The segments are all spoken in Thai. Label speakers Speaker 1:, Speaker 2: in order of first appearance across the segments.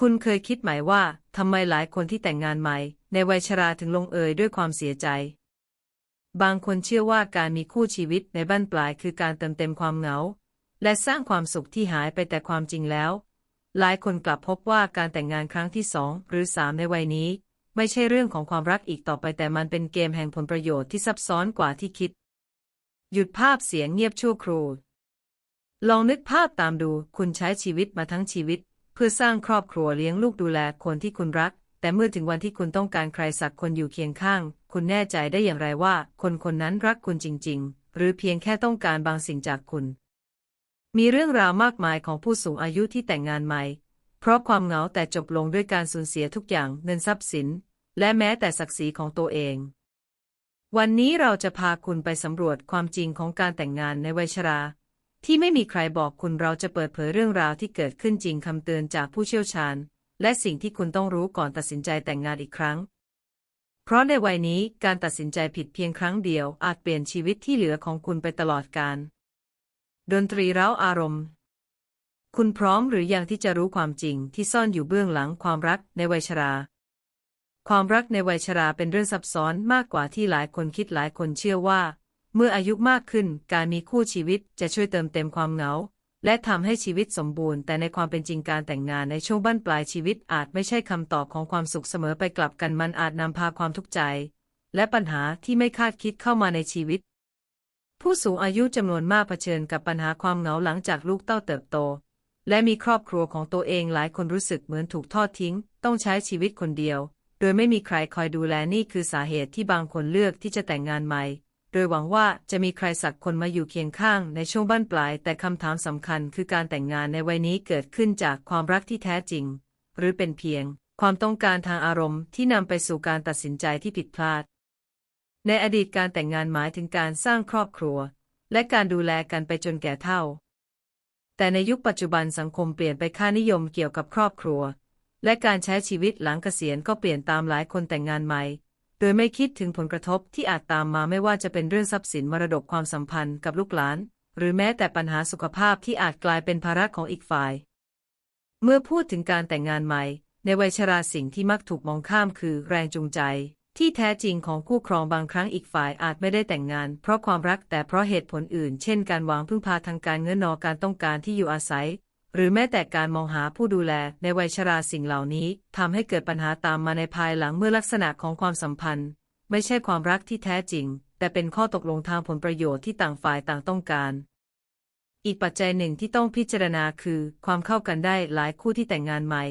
Speaker 1: คุณเคยคิดไหมว่าทำไมหลายคนที่แต่งงานใหม่ ในวัยชราถึงลงเอยด้วยความเสียใจ บางคนเชื่อว่าการมีคู่ชีวิตในบ้านปลายคือการเติมเต็มความเหงา และสร้างความสุขที่หายไปแต่ความจริงแล้ว หลายคนกลับพบว่าการแต่งงานครั้งที่สองหรือสามในวัยนี้ ไม่ใช่เรื่องของความรักอีกต่อไปแต่มันเป็นเกมแห่งผลประโยชน์ที่ซับซ้อนกว่าที่คิด หยุดภาพเสียงเงียบชั่วครู่ลองนึกภาพตามดู คุณใช้ชีวิตมาทั้งชีวิต เพื่อสร้างครอบครัวเลี้ยงลูกดูแลคนที่คุณรัก แต่เมื่อถึงวันที่คุณต้องการใครสักคนอยู่เคียงข้าง คุณแน่ใจได้อย่างไรว่า คนคนนั้นรักคุณจริง ๆ หรือเพียงแค่ต้องการบางสิ่งจากคุณ มีเรื่องราวมากมายของผู้สูงอายุที่แต่งงานใหม่ เพราะความเหงาแต่จบลงด้วยการสูญเสียทุกอย่างเงินทรัพย์สิน และแม้แต่ศักดิ์ศรีของตัวเอง วันนี้เราจะพาคุณไปสำรวจความจริงของการแต่งงานในวัยชรา ที่ไม่มีใครบอกคุณเราจะเปิดเผยเรื่องราวที่เกิดขึ้นจริงคำเตือนจากผู้เชี่ยวชาญ และสิ่งที่คุณต้องรู้ก่อนตัดสินใจแต่งงานอีกครั้ง เพราะในวัยนี้การตัดสินใจผิดเพียงครั้งเดียวอาจเปลี่ยนชีวิตที่เหลือของคุณไปตลอดกาลดนตรีเร้าอารมณ์ คุณพร้อมหรือยังที่จะรู้ความจริงที่ซ่อนอยู่เบื้องหลังความรักในวัยชรา ความรักในวัยชราเป็นเรื่องซับซ้อนมากกว่าที่หลายคนคิดหลายคนเชื่อว่า เมื่ออายุมากขึ้นการมีคู่ชีวิตจะช่วยเติมเต็มความเหงา และทำให้ชีวิตสมบูรณ์ แต่ในความเป็นจริงการแต่งงานในช่วงบั้นปลายชีวิตอาจไม่ใช่คำตอบของความสุขเสมอไปกลับกันมันอาจนำพาความทุกข์ใจ และปัญหาที่ไม่คาดคิดเข้ามาในชีวิต ผู้สูงอายุจำนวนมากเผชิญกับปัญหาความเหงาหลังจากลูกเต้าเติบโต และมีครอบครัวของตัวเองหลายคนรู้สึกเหมือนถูกทอดทิ้ง ต้องใช้ชีวิตคนเดียว โดยไม่มีใครคอยดูแลนี่คือสาเหตุที่บางคนเลือกที่จะแต่งงานใหม่ โดยหวังว่าจะมีใครสักคนมาอยู่เคียงข้างในช่วงบั้นปลาย แต่คำถามสำคัญคือการแต่งงานในวัยนี้เกิดขึ้นจากความรักที่แท้จริง หรือเป็นเพียง ความต้องการทางอารมณ์ที่นำไปสู่การตัดสินใจที่ผิดพลาด ในอดีตการแต่งงานหมายถึงการสร้างครอบครัว และการดูแลกันไปจนแก่เฒ่า แต่ในยุคปัจจุบันสังคมเปลี่ยนไปค่านิยมเกี่ยวกับครอบครัว และการใช้ชีวิตหลังเกษียณก็เปลี่ยนตามหลายคนแต่งงานใหม่ โดยไม่คิดถึงผลกระทบที่อาจตามมาไม่ว่าจะเป็นเรื่องทรัพย์สินมรดกความสัมพันธ์กับลูกหลาน หรือแม้แต่ปัญหาสุขภาพที่อาจกลายเป็นภาระของอีกฝ่าย เมื่อพูดถึงการแต่งงานใหม่ ในวัยชราสิ่งที่มักถูกมองข้ามคือแรงจูงใจ ที่แท้จริงของคู่ครองบางครั้งอีกฝ่ายอาจไม่ได้แต่งงาน เพราะความรักแต่เพราะเหตุผลอื่น เช่น การหวังพึ่งพาทางการเงินนอการต้องการที่อยู่อาศัย หรือแม้แต่การมองหาผู้ดูแลในวัยชราสิ่งเหล่านี้ทำให้เกิดปัญหาตามมาในภายหลังเมื่อลักษณะของความสัมพันธ์ ไม่ใช่ความรักที่แท้จริง แต่เป็นข้อตกลงทางผลประโยชน์ที่ต่างฝ่ายต่างต้องการ อีกปัจจัยหนึ่งที่ต้องพิจารณาคือ ความเข้ากันได้หลายคู่ที่แต่งงานใหม่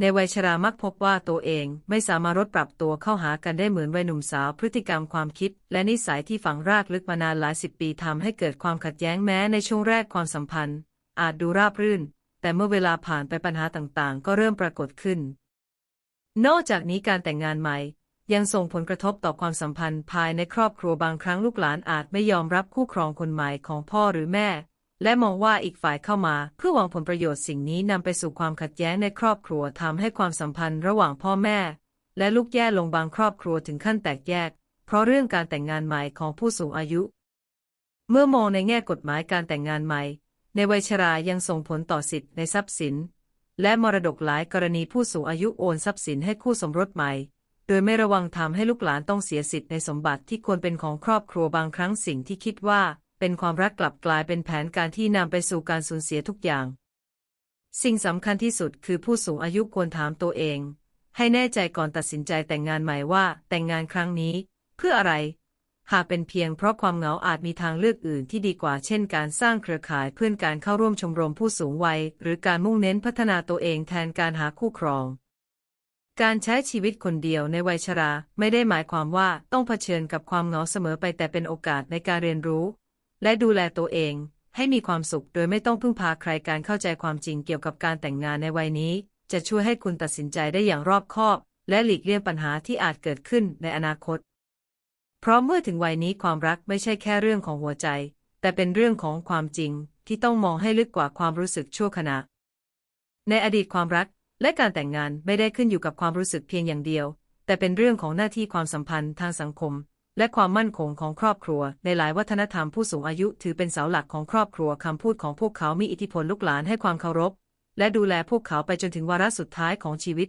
Speaker 1: ในวัยชรามักพบว่าตัวเองไม่สามารถลดปรับตัวเข้าหากันได้เหมือนวัยหนุ่มสาวพฤติกรรมความคิด และนิสัยที่ฝังรากลึกมานานหลายสิบปีทำให้เกิดความขัดแย้งแม้ในช่วงแรกความสัมพันธ์ อาจดูราบรื่น แต่เมื่อเวลาผ่านไปปัญหาต่างๆ ก็เริ่มปรากฏขึ้น นอกจากนี้การแต่งงานใหม่ยังส่งผลกระทบต่อความสัมพันธ์ภายในครอบครัวบางครั้งลูกหลานอาจไม่ยอมรับคู่ครองคนใหม่ของพ่อหรือแม่ และมองว่าอีกฝ่ายเข้ามาเพื่อหวังผลประโยชน์สิ่งนี้นำไปสู่ความขัดแย้งในครอบครัวทำให้ความสัมพันธ์ระหว่างพ่อแม่ และลูกแย่ลงบางครอบครัวถึงขั้นแตกแยก เพราะเรื่องการแต่งงานใหม่ของผู้สูงอายุ เมื่อมองในแง่กฎหมายการแต่งงานใหม่ ในวัยชรายังส่งผลต่อสิทธิในทรัพย์สิน และมรดกหลายกรณีผู้สูงอายุโอนทรัพย์สินให้คู่สมรสใหม่ โดยไม่ระวังทำให้ลูกหลานต้องเสียสิทธิ์ในสมบัติที่ควรเป็นของครอบครัวบางครั้งสิ่งที่คิดว่า เป็นความรักกลับกลายเป็นแผนการที่นำไปสู่การสูญเสียทุกอย่าง สิ่งสำคัญที่สุดคือผู้สูงอายุควรถามตัวเอง ให้แน่ใจก่อนตัดสินใจแต่งงานใหม่ว่า แต่งงานครั้งนี้ เพื่ออะไร หากเป็นเพียงเพราะความเหงาอาจมีทางเลือกอื่นที่ดีกว่า เช่น การสร้างเครือข่ายเพื่อนการเข้าร่วมชมรมผู้สูงวัย หรือการมุ่งเน้นพัฒนาตัวเองแทนการหาคู่ครอง การใช้ชีวิตคนเดียวในวัยชราไม่ได้หมายความว่าต้องเผชิญกับความเหงาเสมอไปแต่เป็นโอกาสในการเรียนรู้ และดูแลตัวเอง ให้มีความสุขโดยไม่ต้องพึ่งพาใครการเข้าใจความจริงเกี่ยวกับการแต่งงานในวัยนี้ จะช่วยให้คุณตัดสินใจได้อย่างรอบคอบ และหลีกเลี่ยงปัญหาที่อาจเกิดขึ้นในอนาคต เพราะเมื่อถึงวัยนี้ความรักไม่ใช่แค่เรื่องของหัวใจ แต่เป็นเรื่องของความจริงที่ต้องมองให้ลึกกว่าความรู้สึกชั่วขณะ ในอดีตความรักและการแต่งงานไม่ได้ขึ้นอยู่กับความรู้สึกเพียงอย่างเดียว แต่เป็นเรื่องของหน้าที่ความสัมพันธ์ทางสังคม และความมั่นคงของครอบครัว ในหลายวัฒนธรรมผู้สูงอายุถือเป็นเสาหลักของครอบครัวคำพูดของพวกเขามีอิทธิพลลูกหลานให้ความเคารพ และดูแลพวกเขาไปจนถึงวาระสุดท้ายของชีวิต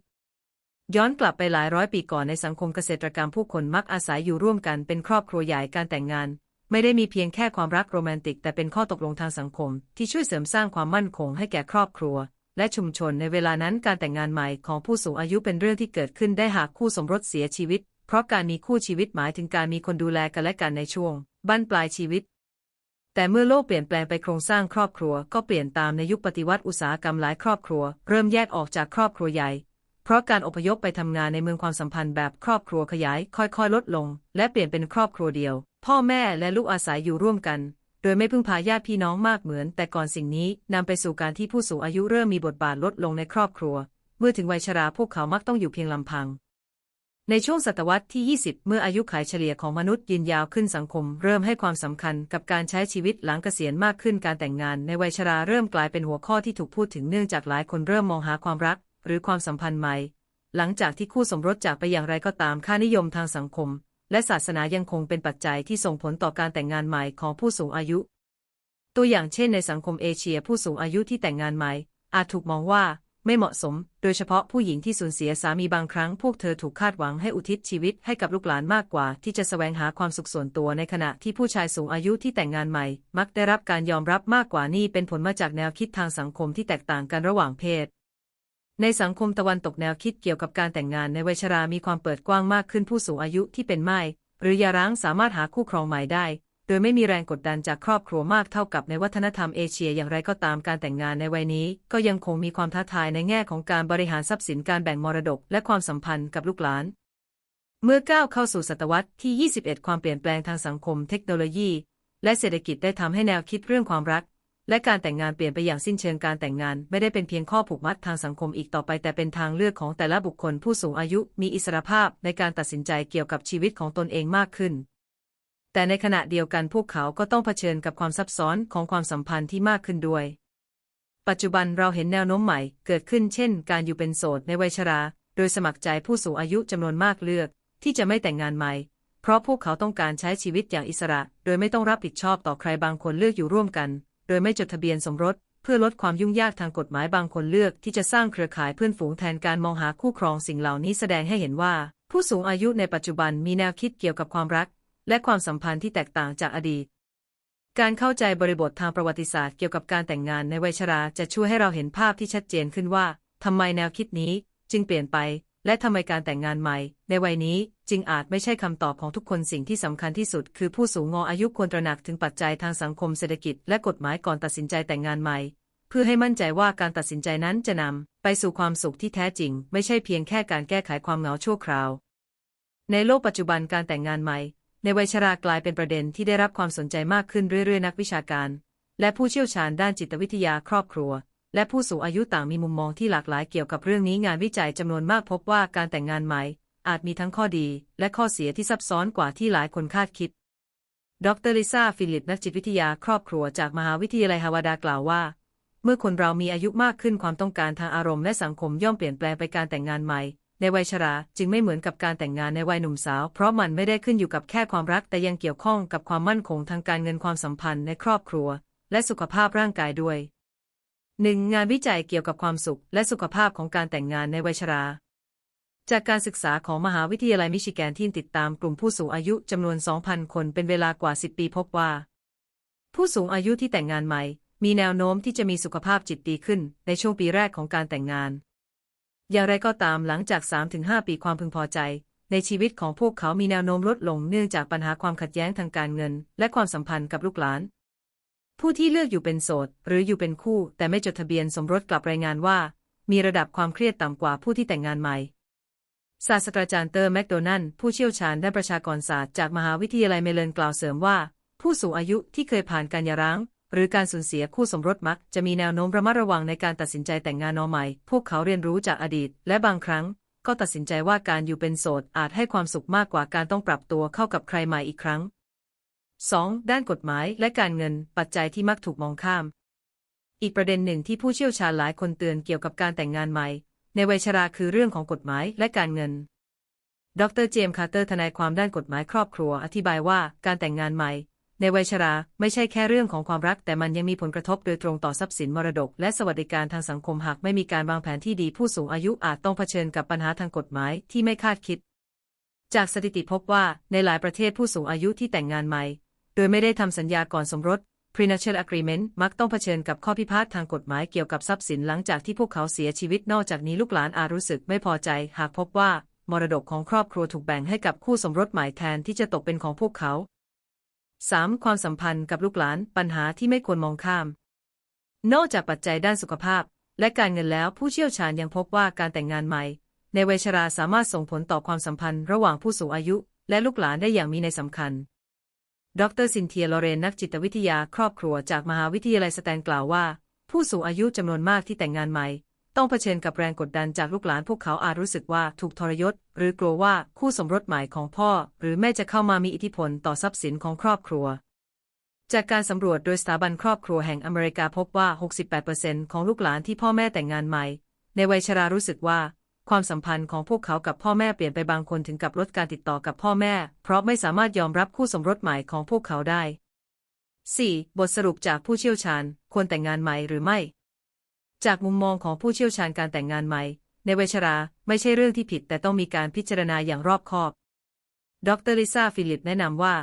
Speaker 1: ย้อนกลับไปหลายร้อยปีก่อนในสังคมเกษตรกรรมผู้คนมักอาศัยอยู่ร่วมกันเป็นครอบครัวใหญ่การแต่งงาน ไม่ได้มีเพียงแค่ความรักโรแมนติก แต่เป็นข้อตกลงทางสังคม ที่ช่วยเสริมสร้างความมั่นคงให้แก่ครอบครัว และชุมชนในเวลานั้นการแต่งงานใหม่ของผู้สูงอายุเป็นเรื่องที่เกิดขึ้นได้หากคู่สมรสเสียชีวิต เพราะการมีคู่ชีวิตหมายถึงการมีคนดูแลกันและกันในช่วงบั้นปลายชีวิตแต่เมื่อโลกเปลี่ยนแปลงไปโครงสร้างครอบครัวก็เปลี่ยนตามในยุคปฏิวัติอุตสาหกรรมหลายครอบครัว เริ่มแยกออกจากครอบครัวใหญ่ เพราะการอพยพไปทำงานในเมืองความสัมพันธ์แบบครอบครัวขยาย ค่อยๆ ลดลง และเปลี่ยนเป็นครอบครัวเดียว พ่อแม่และลูกอาศัยอยู่ร่วมกัน โดยไม่พึ่งพาญาติพี่น้องมากเหมือน แต่ก่อนสิ่งนี้นำไปสู่การที่ผู้สูงอายุเริ่มมีบทบาทลดลงในครอบครัว เมื่อถึงวัยชราพวกเขามักต้องอยู่เพียงลำพัง ในช่วงศตวรรษที่ 20 เมื่ออายุขัยเฉลี่ยของมนุษย์ยืนยาวขึ้นสังคม เริ่มให้ความสำคัญกับการใช้ชีวิตหลังเกษียณมากขึ้นการแต่งงาน ในวัยชราเริ่มกลายเป็นหัวข้อที่ถูกพูดถึงเนื่องจากหลายคนเริ่มมองหาความรัก หรือความสัมพันธ์ใหม่ หลังจากที่คู่สมรสจากไปอย่างไรก็ตามค่านิยมทางสังคม และศาสนายังคงเป็นปัจจัยที่ส่งผลต่อการแต่งงานใหม่ของผู้สูงอายุ ตัวอย่างเช่นในสังคมเอเชียผู้สูงอายุที่แต่งงานใหม่ อาจถูกมองว่าไม่เหมาะสม โดยเฉพาะผู้หญิงที่สูญเสียสามีบางครั้ง พวกเธอถูกคาดหวังให้อุทิศชีวิตให้กับลูกหลานมากกว่า ที่จะแสวงหาความสุขส่วนตัวในขณะที่ผู้ชายสูงอายุที่แต่งงานใหม่ มักได้รับการยอมรับมากกว่านี่เป็นผลมาจากแนวคิดทางสังคมที่แตกต่างกันระหว่างเพศ ในสังคมตะวันตกแนวคิดเกี่ยวกับการแต่งงานในวัยชรามีความเปิดกว้างมากขึ้นผู้สูงอายุที่เป็นไม้หรือยาร้างสามารถหาคู่ครองใหม่ได้ โดยไม่มีแรงกดดันจากครอบครัวมากเท่ากับในวัฒนธรรมเอเชียอย่างไรก็ตามการแต่งงานในวัยนี้ ก็ยังคงมีความท้าทายในแง่ของการบริหารทรัพย์สินการแบ่งมรดก และความสัมพันธ์กับลูกหลาน เมื่อก้าวเข้าสู่ศตวรรษที่ 21 ความเปลี่ยนแปลงทางสังคมเทคโนโลยี และเศรษฐกิจได้ทำให้แนวคิดเรื่องความรัก และการแต่งงานเปลี่ยนไปอย่างสิ้นเชิงการแต่งงานไม่ได้เป็นเพียงข้อผูกมัดทางสังคมอีกต่อไป แต่เป็นทางเลือกของแต่ละบุคคลผู้สูงอายุมีอิสรภาพในการตัดสินใจเกี่ยวกับชีวิตของตนเองมากขึ้น แต่ในขณะเดียวกันพวกเขาก็ต้องเผชิญกับความซับซ้อนของความสัมพันธ์ที่มากขึ้นด้วย ปัจจุบันเราเห็นแนวโน้มใหม่เกิดขึ้นเช่น การอยู่เป็นโสดในวัยชรา โดยสมัครใจผู้สูงอายุจำนวนมากเลือก ที่จะไม่แต่งงานใหม่เพราะพวกเขาต้องการใช้ชีวิตอย่างอิสระ โดยไม่ต้องรับผิดชอบต่อใครบางคนเลือกอยู่ร่วมกัน โดยไม่จดทะเบียนสมรส เพื่อลดความยุ่งยากทางกฎหมายบางคนเลือกที่จะสร้างเครือข่ายเพื่อนฝูงแทนการมองหาคู่ครองสิ่งเหล่านี้แสดงให้เห็นว่า ผู้สูงอายุในปัจจุบันมีแนวคิดเกี่ยวกับความรัก และความสัมพันธ์ที่แตกต่างจากอดีต การเข้าใจบริบททางประวัติศาสตร์เกี่ยวกับการแต่งงานในวัยชราจะช่วยให้เราเห็นภาพที่ชัดเจนขึ้นว่าทำไมแนวคิดนี้จึงเปลี่ยนไป และทำไมการแต่งงานใหม่ ในวัยนี้จึงอาจไม่ใช่คำตอบของทุกคนสิ่งที่สำคัญที่สุด คือผู้สูงงออายุควรตระหนักถึงปัจจัยทางสังคมเศรษฐกิจและกฎหมายก่อนตัดสินใจแต่งงานใหม่ เพื่อให้มั่นใจว่าการตัดสินใจนั้นจะนำไปสู่ความสุขที่แท้จริง ไม่ใช่เพียงแค่การแก้ไขความเหงาชั่วคราว ในโลกปัจจุบันการแต่งงานใหม่ ในวัยชรากลายเป็นประเด็นที่ได้รับความสนใจมากขึ้นเรื่อยๆ นักวิชาการ และผู้เชี่ยวชาญด้านจิตวิทยาครอบครัว และผู้สูงอายุต่างมีมุมมองที่หลากหลายเกี่ยวกับเรื่องนี้งานวิจัยจำนวนมากพบว่าการแต่งงานใหม่ อาจมีทั้งข้อดีและข้อเสียที่ซับซ้อนกว่าที่หลายคนคาดคิด ดรลิซ่าฟิลิปนักจิตวิทยาครอบครัวจากมหาวิทยาลัยฮาวาดากล่าวว่า เมื่อคนเรามีอายุมากขึ้นความต้องการทางอารมณ์และสังคมย่อมเปลี่ยนแปลงไปการแต่งงานใหม่ ในวัยชราจึงไม่เหมือนกับการแต่งงานในวัยหนุ่มสาว เพราะมันไม่ได้ขึ้นอยู่กับแค่ความรัก แต่ยังเกี่ยวข้องกับความมั่นคงทางการเงินความสัมพันธ์ในครอบครัว และสุขภาพร่างกายด้วย 1. งานวิจัยเกี่ยวกับความสุขและสุขภาพของการแต่งงานในวัยชรา จากการศึกษาของมหาวิทยาลัยมิชิแกนที่ติดตามกลุ่มผู้สูงอายุจำนวน 2,000 คนเป็นเวลากว่า 10 ปีพบว่า ผู้สูงอายุที่แต่งงานใหม่ มีแนวโน้มที่จะมีสุขภาพจิตดีขึ้นในช่วงปีแรกของการแต่งงาน อย่างไรก็ตามหลังจาก 3-5 ปีความพึงพอใจ ในชีวิตของพวกเขามีแนวโน้มลดลงเนื่องจากปัญหาความขัดแย้งทางการเงิน และความสัมพันธ์กับลูกหลาน ผู้ที่เลือกอยู่เป็นโสด หรืออยู่เป็นคู่ แต่ไม่จดทะเบียนสมรสกลับรายงานว่า มีระดับความเครียดต่ำกว่าผู้ที่แต่งงานใหม่ศาสตราจารย์เตอร์แมคโดนัลผู้เชี่ยวชาญด้านประชากรศาสตร์จากมหาวิทยาลัยเมลเบิร์นกล่าวเสริมว่า ผู้สูงอายุที่เคยผ่านการหย่าร้าง หรือการสูญเสียคู่สมรสมัก จะมีแนวโน้มระมัดระวังในการตัดสินใจแต่งงานนอใหม่ พวกเขาเรียนรู้จากอดีต และบางครั้ง ก็ตัดสินใจว่าการอยู่เป็นโสดอาจให้ความสุขมากกว่าการต้องปรับตัวเข้ากับใครใหม่อีกครั้ง 2. ด้านกฎหมายและการเงิน ปัจจัยที่มักถูกมองข้าม อีกประเด็นหนึ่งที่ผู้เชี่ยวชาญหลายคนเตือนเกี่ยวกับการแต่งงานใหม่ ในวัยชราคือเรื่องของกฎหมายและการเงิน ดรเจมส์คาร์เตอร์ทนายความด้านกฎหมายครอบครัว อธิบายว่าการแต่งงานใหม่ในในวัยชราไม่ใช่แค่เรื่องของความรัก แต่มันยังมีผลกระทบโดยตรงต่อทรัพย์สินมรดก และสวัสดิการทางสังคมหากไม่มีการวางแผนที่ดีผู้สูงอายุอาจต้องเผชิญกับปัญหาทางกฎหมายที่ไม่คาดคิด จากสถิติพบว่าในหลายประเทศผู้สูงอายุที่แต่งงานใหม่ โดยไม่ได้ทำสัญญาก่อนสมรส prenuptial agreement มักต้องเผชิญกับข้อพิพาททางกฎหมายเกี่ยวกับทรัพย์สินหลังจากที่พวกเขาเสียชีวิตนอกจากนี้ลูกหลานอาจรู้สึกไม่พอใจ หากพบว่า มรดกของครอบครัวถูกแบ่งให้กับคู่สมรสใหม่แทนที่จะตกเป็นของพวกเขา 3. ความสัมพันธ์กับลูกหลานปัญหาที่ไม่ควรมองข้าม นอกจากปัจจัยด้านสุขภาพ และการเงินแล้วผู้เชี่ยวชาญยังพบว่าการแต่งงานใหม่ ในวัยชราสามารถส่งผลต่อความสัมพันธ์ระหว่างผู้สูงอายุ และลูกหลานได้อย่างมีในสำคัญ ดรซินเทียลอเรนนักจิตวิทยาครอบครัวจากมหาวิทยาลัยสแตนกล่าวว่า ผู้สูงอายุจำนวนมากที่แต่งงานใหม่ ต้องเผชิญกับแรงกดดันจากลูกหลานพวกเขาอาจรู้สึกว่าถูกทรยศ หรือกลัวว่าคู่สมรสใหม่ของพ่อ หรือแม่จะเข้ามามีอิทธิพลต่อทรัพย์สินของครอบครัว จากการสำรวจโดยสถาบันครอบครัวแห่งอเมริกาพบว่า 68%ของลูกหลานที่พ่อแม่แต่งงานใหม่ ในวัยชรารู้สึกว่า ความสัมพันธ์ของพวกเขากับพ่อแม่เปลี่ยนไปบางคนถึงกับลดการติดต่อกับพ่อแม่ เพราะไม่สามารถยอมรับคู่สมรสใหม่ของพวกเขาได้ 4. บทสรุปจากผู้เชี่ยวชาญ ควรแต่งงานใหม่หรือไม่ จากมุมมองของผู้เชี่ยวชาญการแต่งงานใหม่ ในเวชรา ไม่ใช่เรื่องที่ผิดแต่ต้องมีการพิจารณาอย่างรอบคอบ ดรลิซ่าฟิลิปแนะนำว่า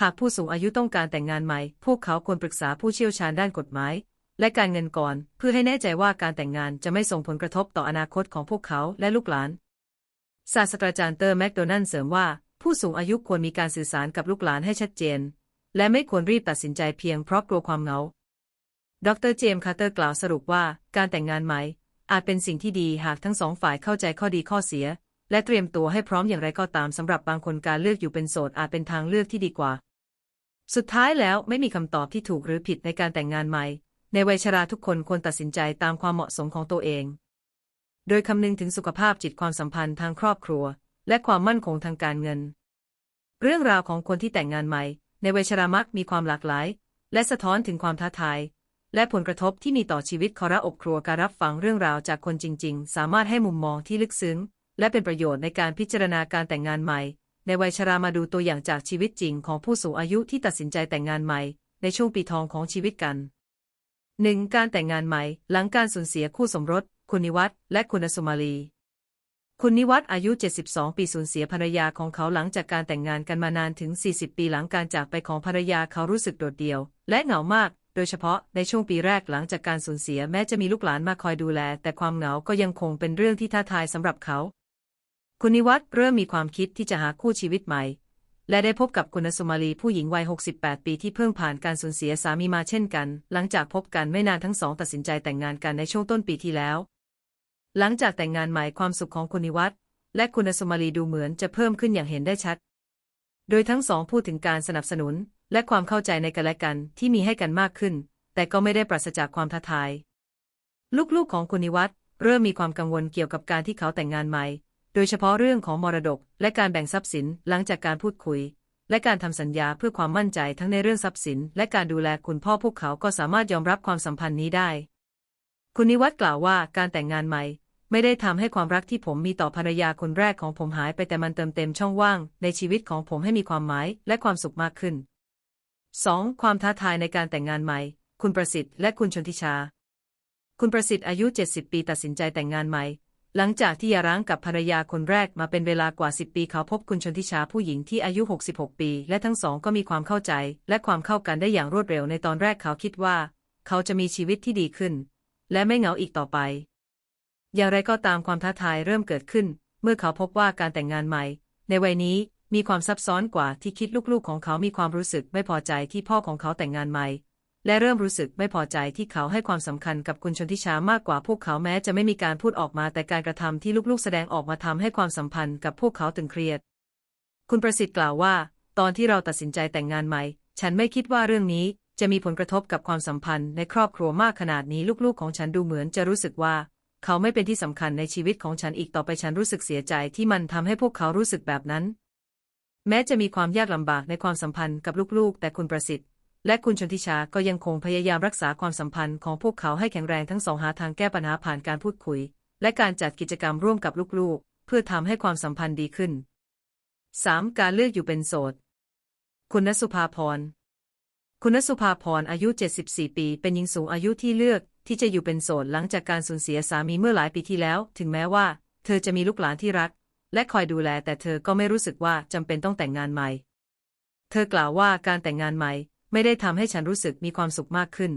Speaker 1: หากผู้สูงอายุต้องการแต่งงานใหม่ พวกเขาควรปรึกษาผู้เชี่ยวชาญด้านกฎหมาย และการเงินก่อน เพื่อให้แน่ใจว่าการแต่งงานจะไม่ส่งผลกระทบต่ออนาคตของพวกเขาและลูกหลาน ศาสตราจารย์เตอร์แมคโดนัลเสริมว่า ผู้สูงอายุควรมีการสื่อสารกับลูกหลานให้ชัดเจน และไม่ควรรีบตัดสินใจเพียงเพราะกลัวความเหงา ดรเจมส์คาร์เตอร์กล่าวสรุปว่า การแต่งงานใหม่ อาจเป็นสิ่งที่ดีหากทั้งสองฝ่ายเข้าใจข้อดีข้อเสีย และเตรียมตัวให้พร้อมอย่างไรก็ตามสำหรับบางคนการเลือกอยู่เป็นโสดอาจเป็นทางเลือกที่ดีกว่า สุดท้ายแล้วไม่มีคำตอบที่ถูกหรือผิดในการแต่งงานใหม่ ในวัยชราทุกคนควรตัดสินใจตามความเหมาะสมของตัวเอง โดยคำนึงถึงสุขภาพจิตความสัมพันธ์ทางครอบครัว และความมั่นคงทางการเงิน เรื่องราวของคนที่แต่งงานใหม่ ในวัยชรามักมีความหลากหลาย และสะท้อนถึงความท้าทาย และผลกระทบที่มีต่อชีวิตคอระอบครัวการรับฟังเรื่องราวจากคนจริง ๆ สามารถให้มุมมองที่ลึกซึ้ง และเป็นประโยชน์ในการพิจารณาการแต่งงานใหม่ ในวัยชรามาดูตัวอย่างจากชีวิตจริงของผู้สูงอายุที่ตัดสินใจแต่งงานใหม่ ในช่วงปีทองของชีวิตกัน 1. การแต่งงานใหม่ หลังการสูญเสียคู่สมรส คุณนิวัฒน์และคุณสุมาลี คุณนิวัฒน์อายุ 72 ปีสูญเสียภรรยาของเขาหลังจากการแต่งงานกันมานานถึง 40 ปีหลังการจากไปของภรรยาเขารู้สึกโดดเดี่ยว และเหงามาก โดยเฉพาะในช่วงปีแรกหลังจากการสูญเสียแม้จะมีลูกหลานมาคอยดูแล แต่ความเหงาก็ยังคงเป็นเรื่องที่ท้าทายสำหรับเขา คุณนิวัฒน์เริ่มมีความคิดที่จะหาคู่ชีวิตใหม่ และได้พบกับคุณสุมาลีผู้หญิงวัย 68 ปีที่เพิ่งผ่านการสูญเสียสามีมาเช่นกัน หลังจากพบกันไม่นานทั้งสองตัดสินใจแต่งงานกันในช่วงต้นปีที่แล้ว หลังจากแต่งงานใหม่ความสุขของคุณนิวัฒน์และคุณสุมาลีดูเหมือนจะเพิ่มขึ้นอย่างเห็นได้ชัด โดยทั้งสองพูดถึงการสนับสนุน และความเข้าใจในกันและกันที่มีให้กันมากขึ้น แต่ก็ไม่ได้ปราศจากความท้าทาย ลูกๆของคุณนิวัฒน์เริ่มมีความกังวลเกี่ยวกับการที่เขาแต่งงานใหม่ โดยเฉพาะเรื่องของมรดก และการแบ่งทรัพย์สินหลังจากการพูดคุย และการทำสัญญาเพื่อความมั่นใจทั้งในเรื่องทรัพย์สิน และการดูแลคุณพ่อพวกเขาก็สามารถยอมรับความสัมพันธ์นี้ได้ คุณนิวัฒน์กล่าวว่าการแต่งงานใหม่ ไม่ได้ทำให้ความรักที่ผมมีต่อภรรยาคนแรกของผมหายไปแต่มันเติมเต็มช่องว่าง ในชีวิตของผมให้มีความหมายและความสุขมากขึ้น 2. ความท้าทายในการแต่งงานใหม่ คุณประสิทธิ์และคุณชนทิชา คุณประสิทธิ์อายุ 70 ปีตัดสินใจแต่งงานใหม่ หลังจากที่หย่าร้างกับภรรยาคนแรกมาเป็นเวลากว่า 10 ปีเขาพบคุณชนทิชาผู้หญิงที่อายุ 66 ปี และทั้งสองก็มีความเข้าใจ และความเข้ากันได้อย่างรวดเร็วในตอนแรกเขาคิดว่า เขาจะมีชีวิตที่ดีขึ้น และไม่เหงาอีกต่อไป อย่างไรก็ตามความท้าทายเริ่มเกิดขึ้น เมื่อเขาพบว่าการแต่งงานใหม่ ในวัยนี้มีความซับซ้อนกว่าที่คิดลูกๆ ของเขามีความรู้สึกไม่พอใจที่พ่อของเขาแต่งงานใหม่ และเริ่มรู้สึกไม่พอใจที่เขาให้ความสำคัญกับคุณชนทิชามากกว่าพวกเขาแม้จะไม่มีการพูดออกมาแต่การกระทำที่ลูกๆ แสดงออกมาทำให้ความสัมพันธ์กับพวกเขาตึงเครียด คุณประสิทธิ์กล่าวว่า ตอนที่เราตัดสินใจแต่งงานใหม่ ฉันไม่คิดว่าเรื่องนี้จะมีผลกระทบกับความสัมพันธ์ในครอบครัวมากขนาดนี้ลูกๆ ของฉันดูเหมือนจะรู้สึกว่า เขาไม่เป็นที่สำคัญในชีวิตของฉันอีกต่อไปฉันรู้สึกเสียใจที่มันทำให้พวกเขารู้สึกแบบนั้น แม้จะมีความยากลำบากในความสัมพันธ์กับลูกๆ แต่คุณประสิทธิ์ และคุณชนทิชาก็ยังคงพยายามรักษาความสัมพันธ์ของพวกเขาให้แข็งแรงทั้งสองหาทางแก้ปัญหาผ่านการพูดคุย และการจัดกิจกรรมร่วมกับลูกๆ เพื่อทำให้ความสัมพันธ์ดีขึ้น 3. การเลือกอยู่เป็นโสด คุณณสุภาพร คุณสุภาพรอายุ 74 ปี เป็นหญิงสูงอายุที่เลือก ที่จะอยู่เป็นโสดหลังจากการสูญเสียสามีเมื่อหลายปีที่แล้ว ถึงแม้ว่า เธอจะมีลูกหลานที่รัก และคอยดูแลแต่เธอก็ไม่รู้สึกว่าจำเป็นต้องแต่งงานใหม่ เธอกล่าวว่าการแต่งงานใหม่ ไม่ได้ทำให้ฉันรู้สึกมีความสุขมากขึ้น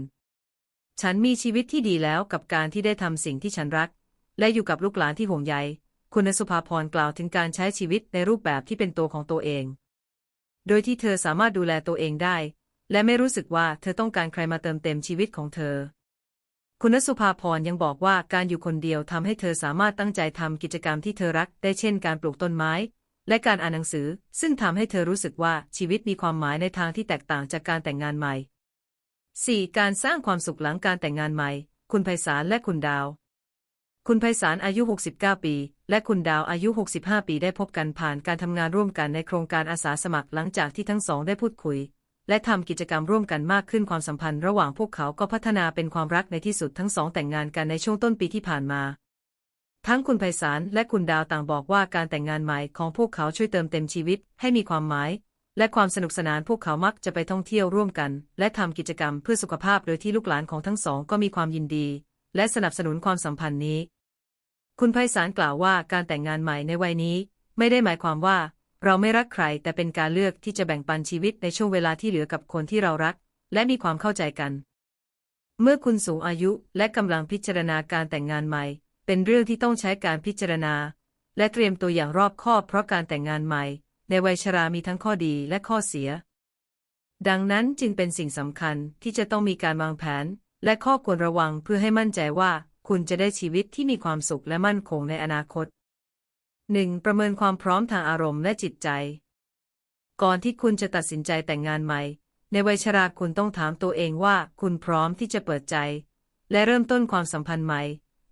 Speaker 1: ฉันมีชีวิตที่ดีแล้วกับการที่ได้ทำสิ่งที่ฉันรัก และอยู่กับลูกหลานที่ห่วงใย คุณสุภาพรกล่าวถึงการใช้ชีวิตในรูปแบบที่เป็นตัวของตัวเอง โดยที่เธอสามารถดูแลตัวเองได้ และไม่รู้สึกว่าเธอต้องการใครมาเติมเต็มชีวิตของเธอ คุณสุภาพรยังบอกว่าการอยู่คนเดียวทำให้เธอสามารถตั้งใจทำกิจกรรมที่เธอรักได้เช่นการปลูกต้นไม้ และการอ่านหนังสือ ซึ่งทำให้เธอรู้สึกว่าชีวิตมีความหมายในทางที่แตกต่างจากการแต่งงานใหม่ 4. การสร้างความสุขหลังการแต่งงานใหม่ คุณไพศาลและคุณดาว คุณไพศาลอายุ 69 ปี และคุณดาวอายุ 65 ปีได้พบกันผ่านการทำงานร่วมกันในโครงการอาสาสมัครหลังจากที่ทั้งสองได้พูดคุย และทำกิจกรรมร่วมกันมากขึ้นความสัมพันธ์ ระหว่างพวกเขาก็พัฒนาเป็นความรักในที่สุดทั้งสองแต่งงานกันในช่วงต้นปีที่ผ่านมา ทั้งคุณไพศาลและคุณดาวต่างบอกว่าการแต่งงานใหม่ของพวกเขาช่วยเติมเต็มชีวิตให้มีความหมาย และความสนุกสนานพวกเขามักจะไปท่องเที่ยวร่วมกัน และทำกิจกรรมเพื่อสุขภาพโดยที่ลูกหลานของทั้งสองก็มีความยินดี และสนับสนุนความสัมพันธ์นี้ คุณไพศาลกล่าวว่าการแต่งงานใหม่ในวัยนี้ ไม่ได้หมายความว่า เราไม่รักใคร แต่เป็นการเลือกที่จะแบ่งปันชีวิตในช่วงเวลาที่เหลือกับคนที่เรารัก และมีความเข้าใจกัน เมื่อคุณสูงอายุและกำลังพิจารณาการแต่งงานใหม่ เป็นเรื่องที่ต้องใช้การพิจารณา และเตรียมตัวอย่างรอบคอบเพราะการแต่งงานใหม่ ในวัยชรามีทั้งข้อดีและข้อเสีย ดังนั้นจึงเป็นสิ่งสำคัญที่จะต้องมีการวางแผน และข้อควรระวังเพื่อให้มั่นใจว่าคุณจะได้ชีวิตที่มีความสุขและมั่นคงในอนาคต 1. ประเมินความพร้อมทางอารมณ์และจิตใจ ก่อนที่คุณจะตัดสินใจแต่งงานใหม่ ในวัยชราคุณต้องถามตัวเองว่าคุณพร้อมที่จะเปิดใจ และเริ่มต้นความสัมพันธ์ใหม่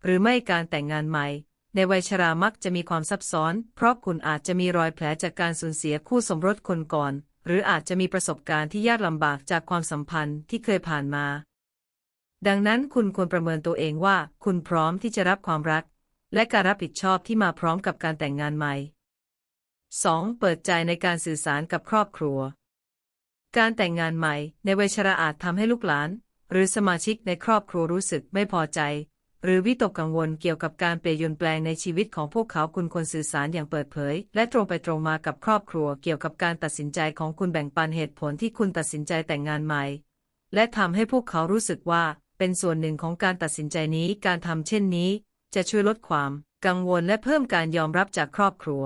Speaker 1: หรือไม่การแต่งงานใหม่ ในวัยชรามักจะมีความซับซ้อน เพราะคุณอาจจะมีรอยแผลจากการสูญเสียคู่สมรสคนก่อน หรืออาจจะมีประสบการณ์ที่ยากลำบากจากความสัมพันธ์ที่เคยผ่านมา ดังนั้นคุณควรประเมินตัวเองว่า คุณพร้อมที่จะรับความรัก และการรับผิดชอบที่มาพร้อมกับการแต่งงานใหม่ 2. เปิดใจในการสื่อสารกับครอบครัว การแต่งงานใหม่ ในวัยชราอาจทำให้ลูกหลาน หรือสมาชิกในครอบครัวรู้สึกไม่พอใจ หรือวิตกกังวลเกี่ยวกับการเปลี่ยนแปลงในชีวิตของพวกเขาคุณควรสื่อสารอย่างเปิดเผย และตรงไปตรงมากับครอบครัวเกี่ยวกับการตัดสินใจของคุณแบ่งปันเหตุผลที่คุณตัดสินใจแต่งงานใหม่ และทำให้พวกเขารู้สึกว่าเป็นส่วนหนึ่งของการตัดสินใจนี้การทำเช่นนี้ จะช่วยลดความ กังวลและเพิ่มการยอมรับจากครอบครัว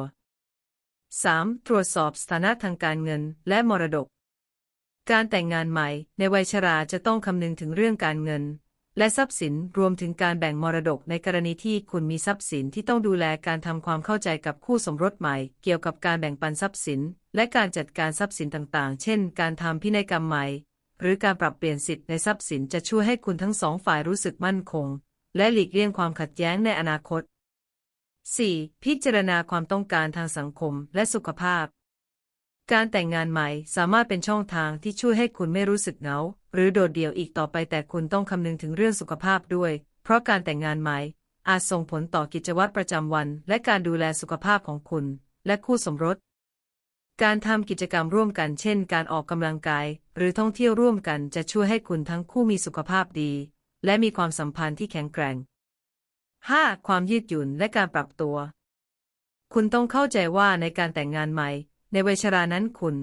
Speaker 1: 3. ตรวจสอบสถานะทางการเงินและมรดก การแต่งงานใหม่ ในวัยชราจะต้องคำนึงถึงเรื่องการเงิน และทรัพย์สินรวมถึงการแบ่งมรดกในกรณีที่คุณมีทรัพย์สินที่ต้องดูแลการทำความเข้าใจกับคู่สมรสใหม่ เกี่ยวกับการแบ่งปันทรัพย์สิน และการจัดการทรัพย์สินต่างๆ เช่น การทำพินัยกรรมใหม่ หรือการปรับเปลี่ยนสิทธิ์ในทรัพย์สินจะช่วยให้คุณทั้งสองฝ่ายรู้สึกมั่นคง และหลีกเลี่ยงความขัดแย้งในอนาคต 4. พิจารณาความต้องการทางสังคมและสุขภาพ การแต่งงานใหม่สามารถเป็นช่องทางที่ช่วยให้คุณไม่รู้สึกเหงา หรือโดดเดี่ยวอีกต่อไปแต่คุณต้องคำนึงถึงเรื่องสุขภาพด้วย เพราะการแต่งงานใหม่อาจส่งผลต่อกิจวัตรประจำวัน และการดูแลสุขภาพของคุณ และคู่สมรส การทำกิจกรรมร่วมกันเช่น การออกกำลังกาย หรือท่องเที่ยวร่วมกันจะช่วยให้คุณทั้งคู่มีสุขภาพดี และมีความสัมพันธ์ที่แข็งแกร่ง 5. ความยืดหยุ่นและการปรับตัว คุณต้องเข้าใจว่าในการแต่งงานใหม่ ในวัยชรานั้นคุณ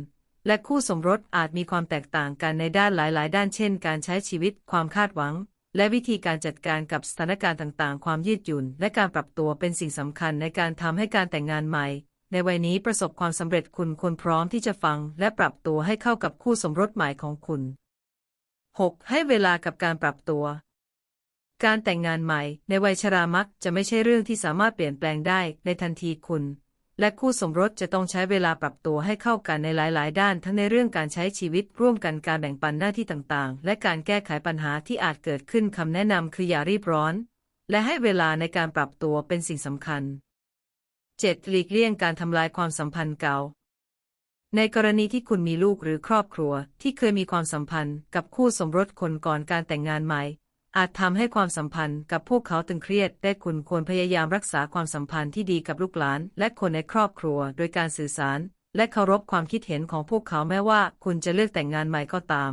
Speaker 1: และคู่สมรสอาจมีความแตกต่างกันในด้านหลาย ๆ ด้านเช่น การใช้ชีวิต ความคาดหวัง และวิธีการจัดการกับสถานการณ์ต่าง ๆ ความยืดหยุ่น และการปรับตัวเป็นสิ่งสำคัญในการทำให้การแต่งงานใหม่ ในวัยนี้ประสบความสำเร็จคุณควรพร้อมที่จะฟัง และปรับตัวให้เข้ากับคู่สมรสใหม่ของคุณ 6. ให้เวลากับการปรับตัว การแต่งงานใหม่ ในวัยชรามักจะไม่ใช่เรื่องที่สามารถเปลี่ยนแปลงได้ในทันทีคุณ และคู่สมรสจะต้องใช้เวลาปรับตัวให้เข้ากันในหลาย ๆ ด้าน ทั้งในเรื่องการใช้ชีวิตร่วมกันการแบ่งปันหน้าที่ต่าง ๆ และการแก้ไขปัญหาที่อาจเกิดขึ้นคำแนะนำคืออย่ารีบร้อน และให้เวลาในการปรับตัวเป็นสิ่งสำคัญ 7. หลีกเลี่ยงการทำลายความสัมพันธ์เก่า ในกรณีที่คุณมีลูกหรือครอบครัวที่เคยมีความสัมพันธ์กับคู่สมรสคนก่อนการแต่งงานใหม่ อาจทำให้ความสัมพันธ์กับพวกเขาตึงเครียด ได้คุณควรพยายามรักษาความสัมพันธ์ที่ดีกับลูกหลาน และคนในครอบครัว โดยการสื่อสาร และเคารพความคิดเห็นของพวกเขาแม้ว่า คุณจะเลือกแต่งงานใหม่ก็ตาม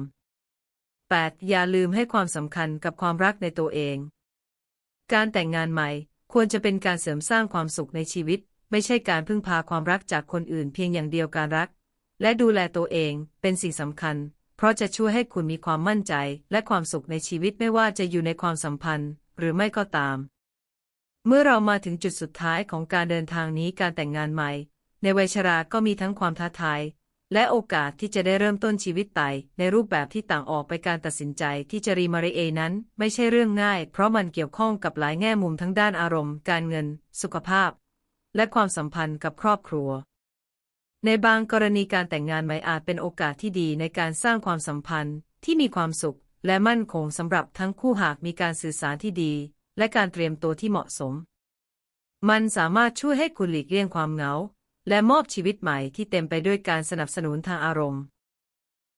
Speaker 1: 8. อย่าลืมให้ความสำคัญกับความรักในตัวเอง การแต่งงานใหม่ ควรจะเป็นการเสริมสร้างความสุขในชีวิต ไม่ใช่การพึ่งพาความรักจากคนอื่นเพียงอย่างเดียวการรัก และดูแลตัวเองเป็นสิ่งสำคัญ เพราะจะช่วยให้คุณมีความมั่นใจและความสุขในชีวิตไม่ว่าจะอยู่ในความสัมพันธ์ หรือไม่ก็ตาม เมื่อเรามาถึงจุดสุดท้ายของการเดินทางนี้การแต่งงานใหม่ ในวัยชราก็มีทั้งความท้าทายและโอกาสที่จะได้เริ่มต้นชีวิตใหม่ในรูปแบบที่ต่างออกไปการตัดสินใจที่จะรีมาริเอนั้น ไม่ใช่เรื่องง่าย เพราะมันเกี่ยวข้องกับหลายแง่มุมทั้งด้านอารมณ์ การเงิน สุขภาพ และความสัมพันธ์กับครอบครัว ในบางกรณีการแต่งงานใหม่อาจเป็นโอกาสที่ดีในการสร้างความสัมพันธ์ที่มีความสุข และมั่นคงสำหรับทั้งคู่หากมีการสื่อสารที่ดี และการเตรียมตัวที่เหมาะสม มันสามารถช่วยให้คุณหลีกเลี่ยงความเหงา และมอบชีวิตใหม่ที่เต็มไปด้วยการสนับสนุนทางอารมณ์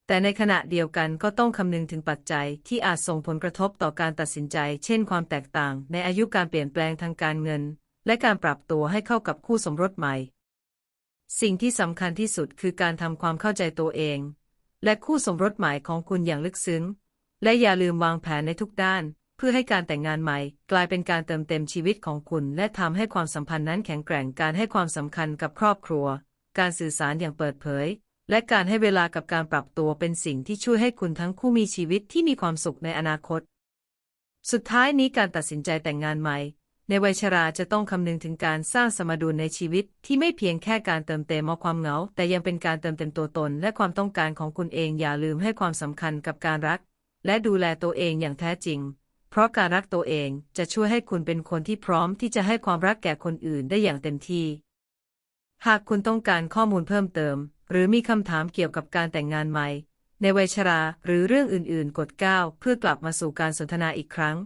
Speaker 1: แต่ในขณะเดียวกันก็ต้องคำนึงถึงปัจจัยที่อาจส่งผลกระทบต่อการตัดสินใจ เช่น ความแตกต่าง ในอายุการเปลี่ยนแปลงทางการเงิน และการปรับตัวให้เข้ากับคู่สมรสใหม่ สิ่งที่สำคัญที่สุดคือการทำความเข้าใจตัวเอง และคู่สมรสใหม่ของคุณอย่างลึกซึ้ง และอย่าลืมวางแผนในทุกด้าน เพื่อให้การแต่งงานใหม่ กลายเป็นการเติมเต็มชีวิตของคุณ และทำให้ความสัมพันธ์นั้นแข็งแกร่งการให้ความสำคัญกับครอบครัว การสื่อสารอย่างเปิดเผย และการให้เวลากับการปรับตัวเป็นสิ่งที่ช่วยให้คุณทั้งคู่มีชีวิตที่มีความสุขในอนาคต สุดท้ายนี้การตัดสินใจแต่งงานใหม่ ในวัยชราจะต้องคำนึงถึงการสร้างสมดุลในชีวิตที่ไม่เพียงแค่การเติมเต็มความเหงา แต่ยังเป็นการเติมเต็มตัวตน และความต้องการของคุณเองอย่าลืมให้ความสำคัญกับการรัก และดูแลตัวเองอย่างแท้จริง เพราะการรักตัวเองจะช่วยให้คุณเป็นคนที่พร้อมที่จะให้ความรักแก่คนอื่นได้อย่างเต็มที่ หากคุณต้องการข้อมูลเพิ่มเติม หรือมีคำถามเกี่ยวกับการแต่งงานใหม่ ในวัยชราหรือเรื่องอื่น ๆ กด 9 เพื่อกลับมาสู่การสนทนาอีกครั้ง